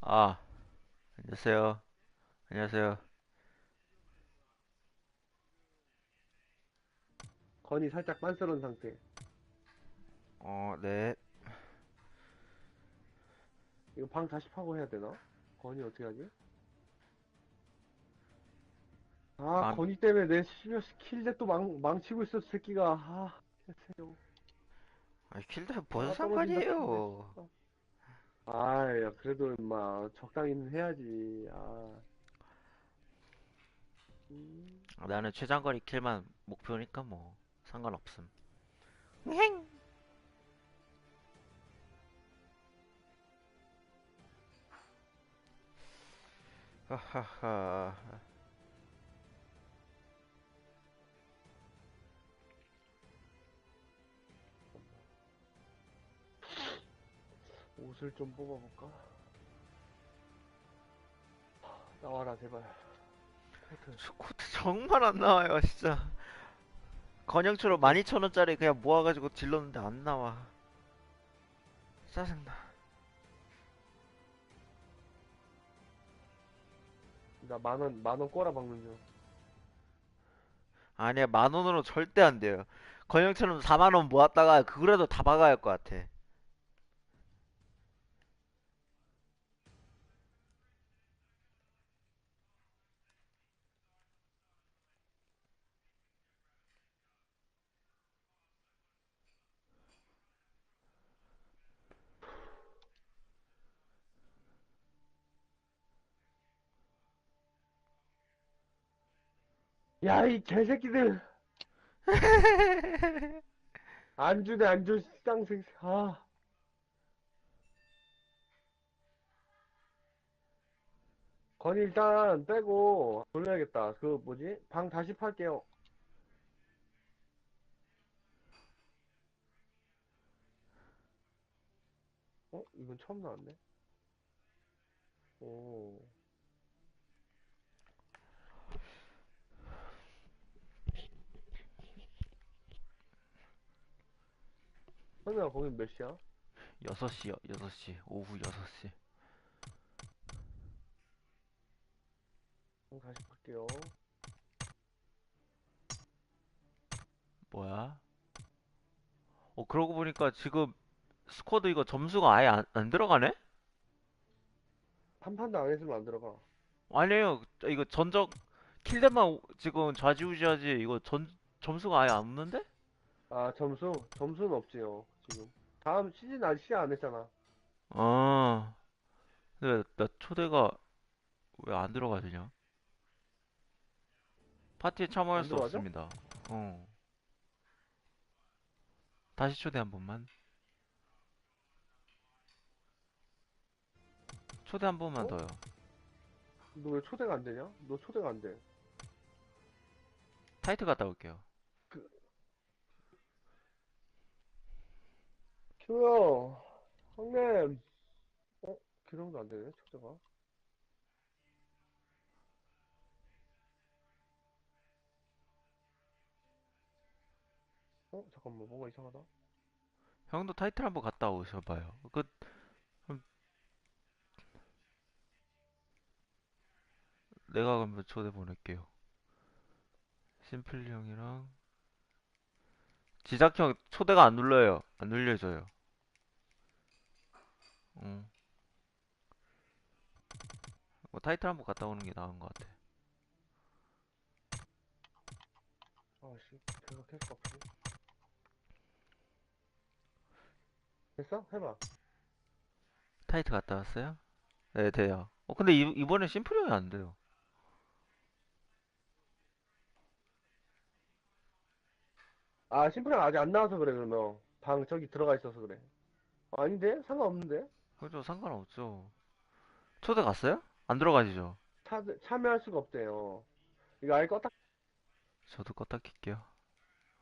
아, 안녕하세요. 안녕하세요. 건이 살짝 빤스러운 상태. 어, 네. 이거 방 다시 파고 해야 되나? 건이 어떻게 하지? 아, 아. 건이 때문에 내 시녀 킬대 또 망, 망치고 있어, 새끼가. 아, 개새요. 아, 킬드 뭔 아, 상관이에요? 아, 야, 그래도 임마 적당히는 해야지. 아. 음, 나는 최장거리 킬만 목표니까 뭐 상관없음. 행. 하하하. 옷을 좀 뽑아볼까? 나와라, 제발. 하여튼, 스코트 정말 안 나와요, 진짜. 건영처럼 12,000원짜리 그냥 모아가지고 질렀는데 안 나와. 짜증나. 나 만 원, 만원 꼬라 박는 중. 아니야, 만 원으로 절대 안 돼요. 건영처럼 4만 원 모았다가 그거라도 다 박아야 할 것 같아. 야, 이 개새끼들! 안 주네, 안 줘, 쌍생, 아. 건이 일단 빼고 돌려야겠다. 그 뭐지? 방 다시 팔게요. 어? 이건 처음 나왔네. 오. 선우야, 거긴 몇 시야? 6시요, 6시. 오후 6시. 방 다시 팔게요. 뭐야? 어, 그러고 보니까 지금 스쿼드 이거 점수가 아예 안, 안 들어가네? 한 판도 안 했으면 안 들어가. 아니에요. 이거 전적 킬대만 오- 지금 좌지우지하지. 이거 전 점수가 아예 안 없는데? 아, 점수? 점수는 없지요, 지금. 다음 시즌 아직 시작 안 했잖아. 아. 근데 나 초대가 왜 안 들어가지냐? 파티에 참여할 안 수 들어가죠? 없습니다. 어. 다시 초대 한 번만. 초대 한 번만 어? 더요. 너 왜 초대가 안 되냐? 너 초대가 안 돼. 타이틀 갔다 올게요. 큐요, 형님. 어? 기름도 안 되네, 초대가. 어? 잠깐만, 뭔가 이상하다. 형도 타이틀 한번 갔다 오셔봐요. 그, 그럼 내가 그러면 초대 보낼게요. 심플리 형이랑 지작 형 초대가 안 눌러요. 안 눌려져요. 응. 뭐 타이틀 한번 갔다 오는 게 나은 것 같아. 아씨, 제가 계속 아프네. 됐어? 해봐. 타이틀 갔다 왔어요? 네, 돼요. 어, 근데 이, 이번에 심플리 형이 안 돼요. 아, 심플이가 아직 안 나와서 그래, 그러면. 방 저기 들어가 있어서 그래. 아닌데? 상관없는데? 그죠, 상관없죠. 초대 갔어요? 안 들어가지죠? 차, 참여할 수가 없대요. 이거 아예 껐다 저도 껐다 킬게요.